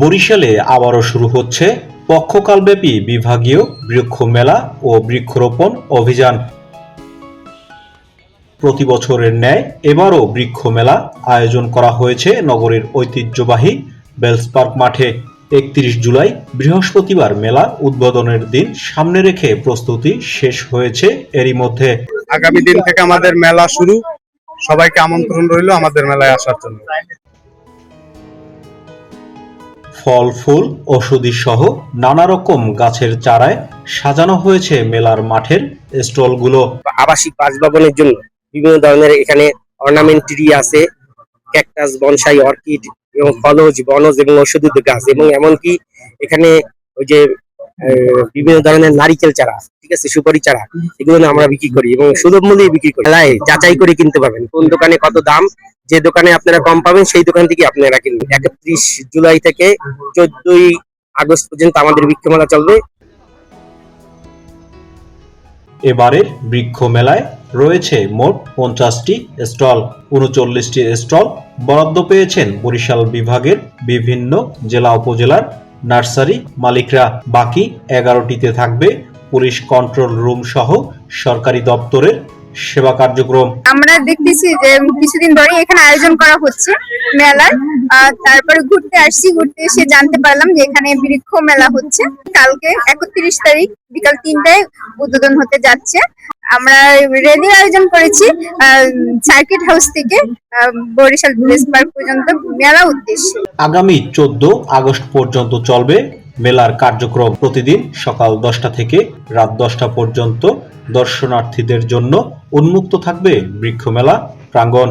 বরিশালে আবারও শুরু হচ্ছে পক্ষকালব্যাপী বিভাগীয় বৃক্ষ মেলা ও বৃক্ষরোপণ অভিযান। প্রতি বছরের ন্যায় এবারও বৃক্ষ মেলা আয়োজন করা হয়েছে নগরীর ঐতিহ্যবাহী বেলস পার্ক মাঠে। একত্রিশ জুলাই বৃহস্পতিবার মেলা উদ্বোধনের দিন সামনে রেখে প্রস্তুতি শেষ হয়েছে এরই মধ্যে। আগামী দিন থেকে আমাদের মেলা শুরু। সবাইকে আমন্ত্রণ রইল আমাদের মেলায় আসার জন্য। ফল, ফুল ওষুধি সহ নানা রকম গাছের চারায় সাজানো হয়েছে মেলার মাঠের স্টলগুলো। আবাসিক বাসভবনের জন্য বিভিন্ন ধরনের এখানে অর্নামেন্ট ট্রি আছে ক্যাকটাস বনসাই অর্কিড এবং ফলজ, বনজ এবং ঔষধি গাছ এবং এমনকি এখানে ওই যে বিভিন্ন ধরনের নারিকেল চারা ঠিক আছে, সুপারি চারা, এগুলো আমরা বিক্রি করি এবং সুলভ মূল্যে বিক্রি করি। মেলায় যাচাই করে কিনতে পারবেন, কোন দোকানে কত দাম, যে দোকানে আপনারা কম পাবেন সেই দোকান থেকে আপনারা কিনবেন। একত্রিশ জুলাই থেকে চোদ্দই আগস্ট পর্যন্ত আমাদের বৃক্ষ মেলা চলবে। এবারের বৃক্ষ মেলায় রয়েছে মোট পঞ্চাশটি স্টল, উনচল্লিশটি স্টল বরাদ্দ পেয়েছেন বরিশাল বিভাগের বিভিন্ন জেলা উপজেলার নার্সারি মালিকরা। বাকি এগারোটিতে থাকবে পুলিশ কন্ট্রোল রুম সহ সরকারি দপ্তরের সেবা কার্যক্রম। আমরা দেখতেছি যে কিছুদিন ধরে এখানে আয়োজন করা হচ্ছে মেলার। তারপরে ঘুরতে আসছি ঘুরতে এসে জানতে পারলাম যে এখানে বৃক্ষ মেলা হচ্ছে। কালকে একত্রিশ তারিখ বিকাল তিনটায় উদ্বোধন হতে যাচ্ছে। আমরা রেলি আয়োজন করেছি সার্কিট হাউস থেকে বরিশাল ভিলেজ পার্ক পর্যন্ত মেলা উদ্দেশ্যে। আগামী চোদ্দ আগস্ট পর্যন্ত চলবে মেলার কার্যক্রম প্রতিদিন সকাল দশটা থেকে রাত দশটা পর্যন্ত দর্শনার্থীদের জন্য উন্মুক্ত থাকবে বৃক্ষমেলা, প্রাঙ্গণ